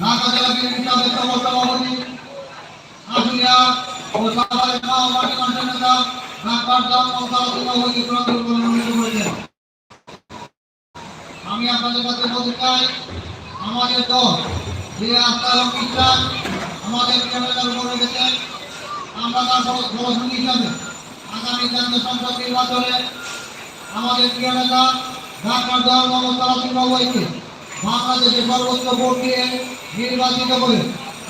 ঢাকার আমি আপনাদের কাছে বলতে চাই, আমাদের দল, যে আস্থা এবং বিশ্বাস আমাদের প্রিয়তার উপর রেখেছেন আমরা তার সহযোগী হিসাবে আগামী জাতীয় সংসদ নির্বাচনে আমাদের প্রিয় নেতা ডাক্তার দল মোহাম্মদ সালাসুল বাবুকে বাংলাদেশের সর্বোচ্চ ভোট দিয়ে নির্বাচিত করে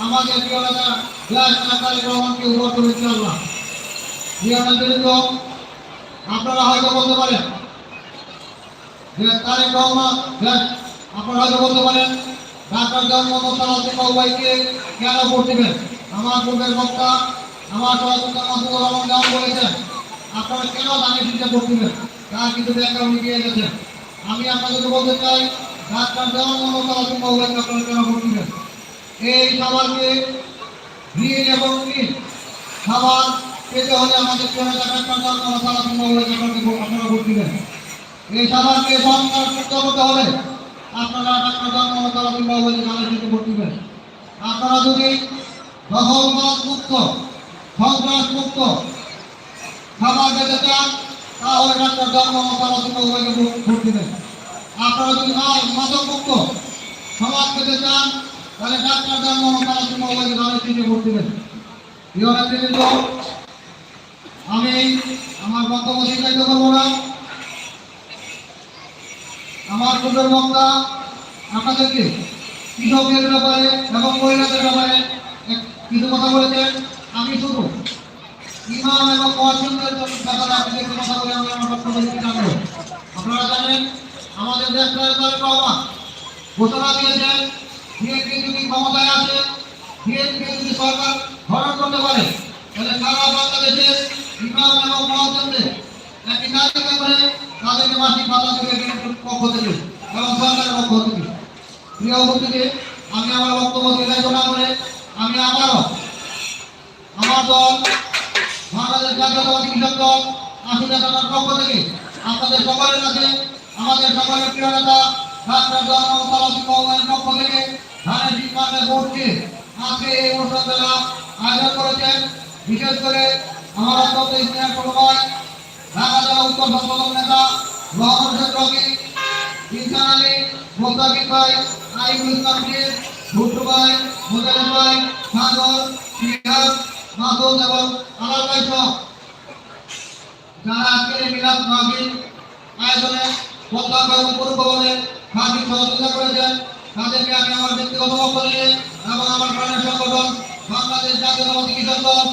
আমাদের প্রিয় নেতা জয় তারেক রহমানকে প্রিয় নেতৃত্ব আপনারা হয়তো বলতে পারেন যে তারেক রহমান আপনারা হয়তো বলতে পারেন ডাক্তার মোহাম্মদ সালাসুল বাবুকে কেন ভোট দেবেন? আমার পূর্বের বক্তা, আমার সভাপতি মাসুদুর রহমান বলেছেন, আপনারা কেন দাঁড়িয়ে দিতে ভোট দিবেন? কিন্তু ব্যাখ্যা উনি দিয়ে গেছেন আমি আপনাদেরকে বলতে চাই ডাক্তার জল মোহাম্মদ সালাসুল বাবুকে আপনারা কেন এই খাবারকে ঋণ এবং ঋণ খাবার হলে আমাদের কোনো টাকার টাকা কিংবা ওই টাকাকে আপনারা ভোট এই খাবারকে মুক্ত করতে আপনারা টাকা জন্ম কিংবা ওই টাকার দিতে আপনারা যদি দখলবাদ মুক্ত সন্ত্রাস মুক্ত খাবার পেতে চান, তাহলে ডাক্তার জন্ম ভোট দিবেন। আপনারা যদি মাদক মুক্ত সমাজ পেতে চান, তাহলে ডাক্তার জন্ম কিংবা ওই টাকার দিতে ভোট দিবেন আমি আমার বক্তব্য দীর্ঘায়িত করব না। আমার পূর্বের বক্তা আপনাদেরকে কৃষকদের ব্যাপারে এবং মহিলাদের ব্যাপারে কিছু কথা বলেছেন। আমি শুধু ইমাম এবং মহাজনদের ব্যাপারে আপনাদেরকে কথা বলে আমি আমার বক্তব্য আপনারা জানেন আমাদের দেশ সরকারের রহমান ঘোষণা দিয়েছেন বিএনপি যদি ক্ষমতায় আসে, বিএনপি যদি সরকার ধরন করতে পারে, তাহলে সারা বাংলাদেশের ইমাম এবং মহাজনদের একটি তালিকা করে তাদেরকে মাসিক ভাতা দেবে পক্ষ থেকে, এবং সরকারের পক্ষ থেকে। প্রিয় উপস্থিতি, আমি আমার বক্তব্য দীর্ঘায়িত না করে আমি আবারও আমার দল, বাংলাদেশ জাতীয়তাবাদী কৃষক দল আসলে পক্ষ থেকে আপনাদের সকলের কাছে আমাদের সকলের প্রিয় নেতা, ডাক্তার সালাসি মহম্মদের পক্ষ থেকে ধানের শীতকালের ভোটকে আজকে এই অনুষ্ঠান মেলা আয়োজন করেছেন। বিশেষ করে আমার অত্যন্ত স্নেহের ছোট ঢাকা জেলা উত্তর সংসদের নেতা রহমান রকি, ইনসান আলী মোস্তাকিব ভাই আইবুল ইসলাম ভুট্টু ভাই মোজালিম ভাই, সাগর সিহাব মাসুদ এবং আলাল সহ যারা আজকের মিলাদ মাহফিল আয়োজনে প্রত্যাগ এবং পূর্ববলে মাহফিল সহযোগিতা করেছেন তাদেরকে আমি আমার ব্যক্তিগত থেকে এবং আমার প্রাণের সংগঠন বাংলাদেশ জাতীয়তাবাদী কৃষক দল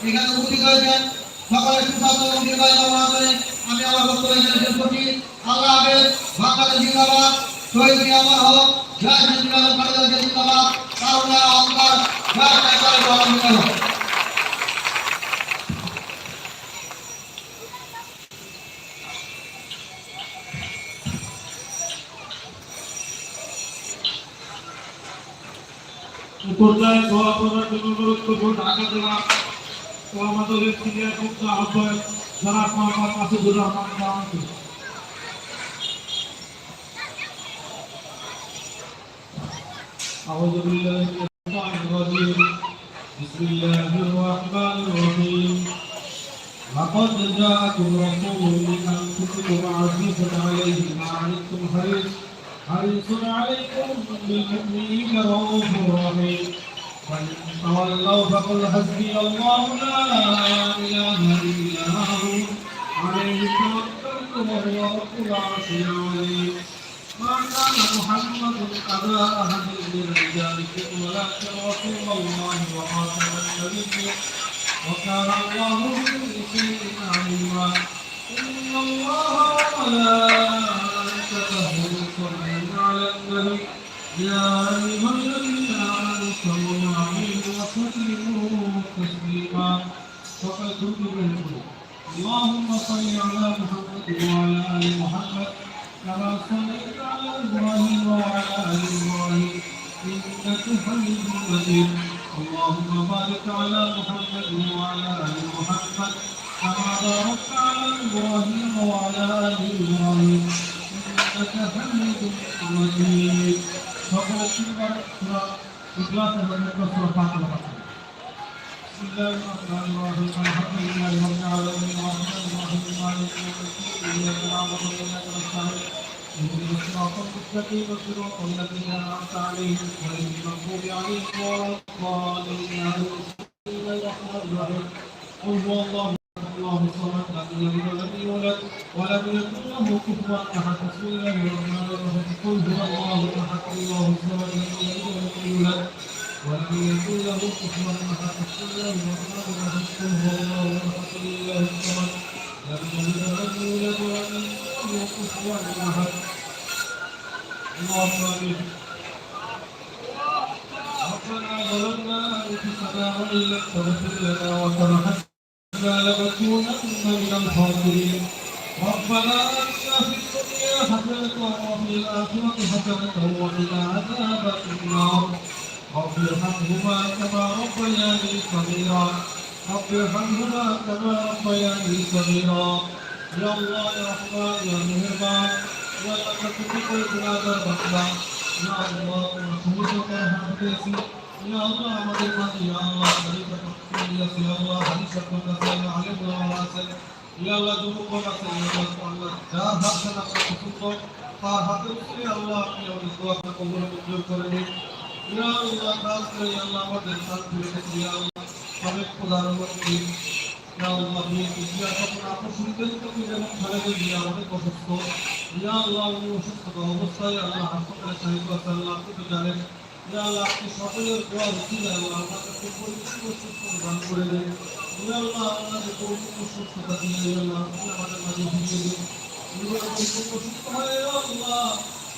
এখানে উপস্থিত হয়েছেন সকলের সুস্বাস্থ্য এবং দীর্ঘায়ু করে আমি আমার বক্তব্য এখানে শেষ করছি আল্লাহ হাফেজ বাংলাদেশ জিন্দাবাদ টাইগারের রহমান পর্যায়ে দোয়া করার জন্য অনুরোধ করবো ঢাকা জেলা ও আমাদের সিনিয়র মুখ্য আহ্বায়ক জনাব মোহাম্মদ মাসুদুর রহমান খানকে أعوذ بالله من الشيطان الرجيم بسم الله الرحمن الرحيم لقد جاءكم رسول من أنفسكم عزيز عليه ما عنتم حريص حريص عليكم بالمؤمنين رؤوف رحيم وإن تولوا فقل حسبي الله لا إله إلا هو عليه توكلت وهو رب العرش العظيم ما كان محمد أبا أحد من رجالكم ولكن رسول الله وخاتم النبيين وكان الله بكل شيء عليما إن الله وملائكته يصلون على النبي يا أيها الذين عليه تسليما فقد كتب اللهم صل على محمد وعلى ال محمد كما صليت على إبراهيم وعلى ال إبراهيم انك حميد مجيد اللهم بارك على محمد وعلى ال محمد كما باركت على إبراهيم وعلى ال إبراهيم انك حميد مجيد فقد كتب إخلاص الرحمة سورة فاطمة بسم الله الرحمن الرحيم. الحمد لله رب العالمين. الرحمن الرحيم مالك يوم الدين إياك نعبد وإياك نستعين اهدنا الصراط المستقيم صراط الذين أنعمت عليهم غير المغضوب عليهم ولا الضالين آمين بسم الله الرحمن الرحيم قل هو الله الله الصمد لم يلد ولم يولد ولم يكن له كفوا أحد بسم الله الرحمن الرحيم قل هو الله أحد الله الصمد لم يلد ولم يولد ولم يكن له كفوا أحد بسم الله الرحمن الرحيم قل هو الله أحد الله الصمد لم يلد ولم يولد ولم يكن له كفوا أحد. اللهم امين ربنا ظلمنا أنفسنا وإن لم تغفر لنا وترحمنا. لنكونن من الخاسرين ربنا اتنا في الدنيا حسنه وفي الاخره حسنه وقنا عذاب النار رب ارحمهما كما ربياني صغيرا رب ارحمهما كما ربياني صغيرا يا الله يا رحمن يا مهربان يا لك تقبل بنادر بندا يا الله رحمتك رحمتك يا الله আমাদের মাঝে يا الله শরীফ তকসির يا الله হাদিস কথা يا আলেম ওয়াসিল يا الله যুবক আছে يا الله আল্লাহ যা ভাষা না পছন্দ তার হাতে উঠে আল্লাহ আপনি আমাদের দোয়া কবুল মঞ্জুর করে নিন ইয়া আল্লাহ খাস করে ইয়া আল্লাহ আমাদের শান্তি রেখেছি ইয়া আল্লাহ সাবেক প্রধানমন্ত্রী ইয়া আল্লাহ আপনি ইয়া যখন আকর্ষণীয় তুমি যেমন খেলে গেলি আমাদের অসুস্থ ইয়া আল্লাহ উনি অসুস্থ অবস্থায় আল্লাহ হাসপাতালে সাহিত্য আছে আল্লাহ আপনি তো জানেন ইয়া আল্লাহ আপনি সকলের দোয়া আমাকে পরিপূর্ণ সুস্থ করে দেন ইয়া আল্লাহ সুস্থতা দিয়ে ইয়া আল্লাহ আপনি আমাদের মাঝে ফিরিয়ে দিন পরিপূর্ণ সুস্থ হয়ে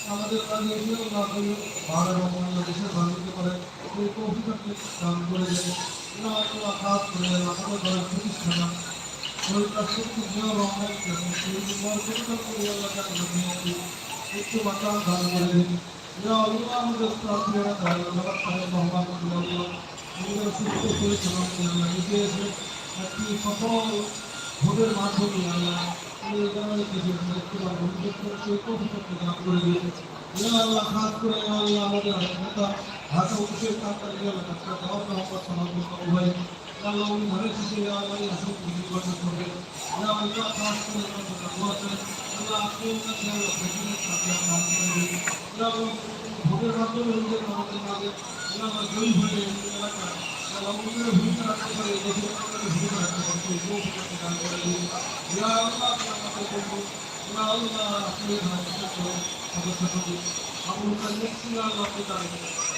আমাদের কাজে এসে আল্লাহ তুমি ভারত এবং করে সেই তৌফিককে দান করে দেন ইয়া আল্লাহ খাস করে আমাদের প্রতিষ্ঠানা সুস্থ জিও রহমান এবং সেই করে আল্লাহ উচ্চ মাত্রা করে দেন তাহলে আল্লাহ তাহলে রহমান করে আল্লাহ আমাদের সুস্থ করে চালাতে আল্লাহ নিজে এসে একটি সফল ভোটের মাধ্যমে আল্লাহ এই জানালে কিছু দেখতে পারব নিজের করে দান করে দিন ইয়া আল্লাহ খাস করে আল্লাহ আমাদের নেতা ঢাকা অফিসের কান্তার ইয়া আল্লাহ ডাক্তার দাওয়াত মোহাম্মদ সালামুল ভাই করবে করে ইয়া আল্লাহ দোয়া করেন আল্লাহ আপনি ওনার সাথে আল্লাহ প্রেসিডেন্ট সাথে কাজ করে দিন ইয়া আল্লাহ ভোটের মাধ্যমে নিজের আমাদের মাঝে ইয়া আল্লাহ জয়ী হয়ে এলাকা উন্নয়নের ভূমিকা রাখতে পারে দেশের উন্নয়নের ভূমিকা রাখতে পারে তৌফিককে দান করে দিন ইয়া আল্লাহ আপনি আমাদের জন্য ইয়া আল্লাহ আপনি সদস্য করি আবুল কালাম ইয়া আল্লাহ আপনি দান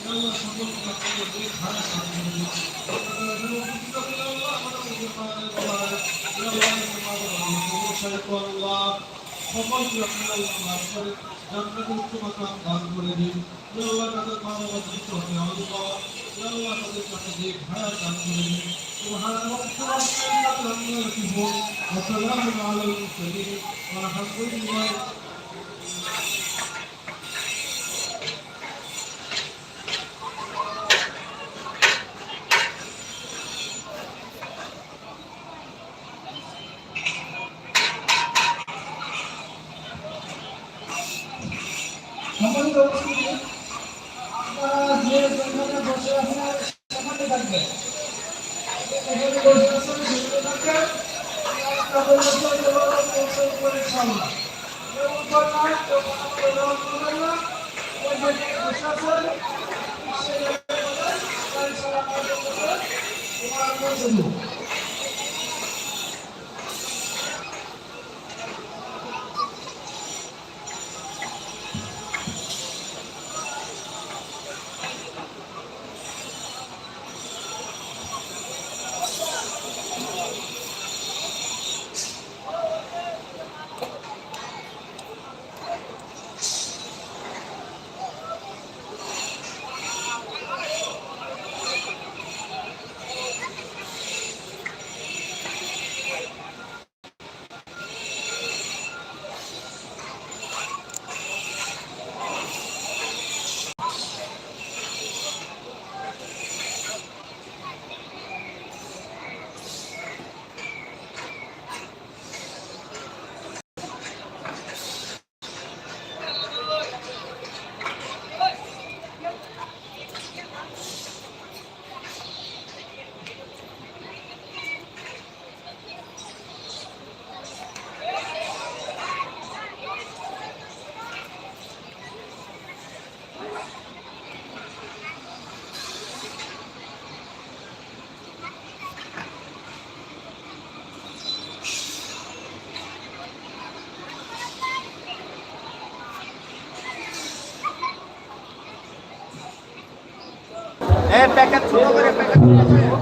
দিন ইয়া আল্লাহ অনুরোধ করতে আল্লাহ ইয়া আল্লাহ আপনি আগামী দিনে আল্লাহ এলাকাকে সেই তৌফিক আপনি দান করে দিন ইয়া আল্লাহ ইয়া আল্লাহ তোমার জন্য দোয়া করি আল্লাহ ইয়া আল্লাহ সকলকে আপনাদের দিন খারাপ দান করে দিন আপনাদের জন্য উপস্থিত আছেন আল্লাহ আমাদের মধ্যে পাওয়া যায় ইয়া আল্লাহ আল্লাহ সকলকে আপনি আল্লাহ মাফ করে জান্নাতে উচ্চ মাকাম দান করে দিন ইয়া আল্লাহ তাদের মা বাবা জীবিত হতে আল্লাহ ইয়া আল্লাহ তাদের কাছে যে ভাড়া দান করে দিন سبحان ربك رب العزة عما يصفون وسلام على المرسلين والحمد لله সম্মানিত উপস্থিতি, আপনারা যে যেখানে বসে আছেন, সেখানে থাকবেন। যেখানে বসে আছেন সেখানে থাকবেন আপনাদের মধ্যে যেভাবে পৌঁছে করে ইনশাআল্লাহ কেউ উপর নয় কেউ কোনো করবেন না ওই যেখানে বসে আছেন, সেই জায়গায় বসে ইনশাআল্লাহ আপনাদের কাছে তোমার পৌঁছে দেবো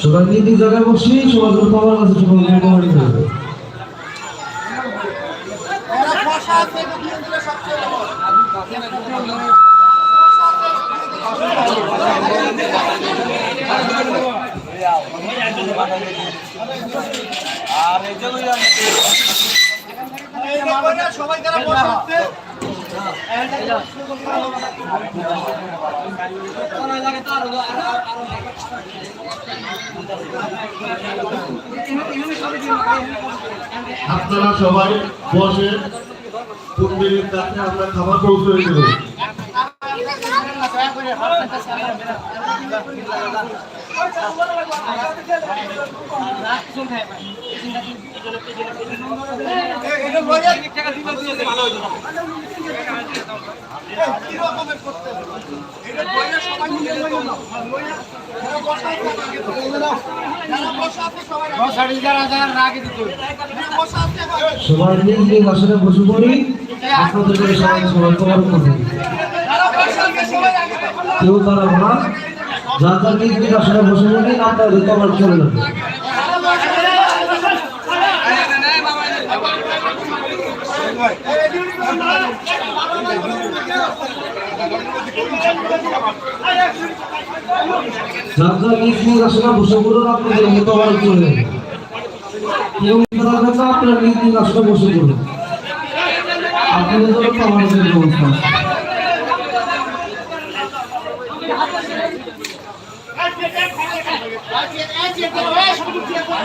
সবাই নিজ জায়গায় বসি সবার জন্য আমার কাছে সবাই মোটামুটি করবে আপনারা সবাই বসে কুন্দিনীর কাছে আমরা খাবার পৌঁছে দেব সবাই নিজ আসনে বসে পড়ি। আপনাদের সবাই সবাই করবে কেউ না। যার যার নিজ নিজ আসনে বসে পড়ি আপনাদের কভার চলে বসে পড়ুন আপনাদের আপনারা আছে।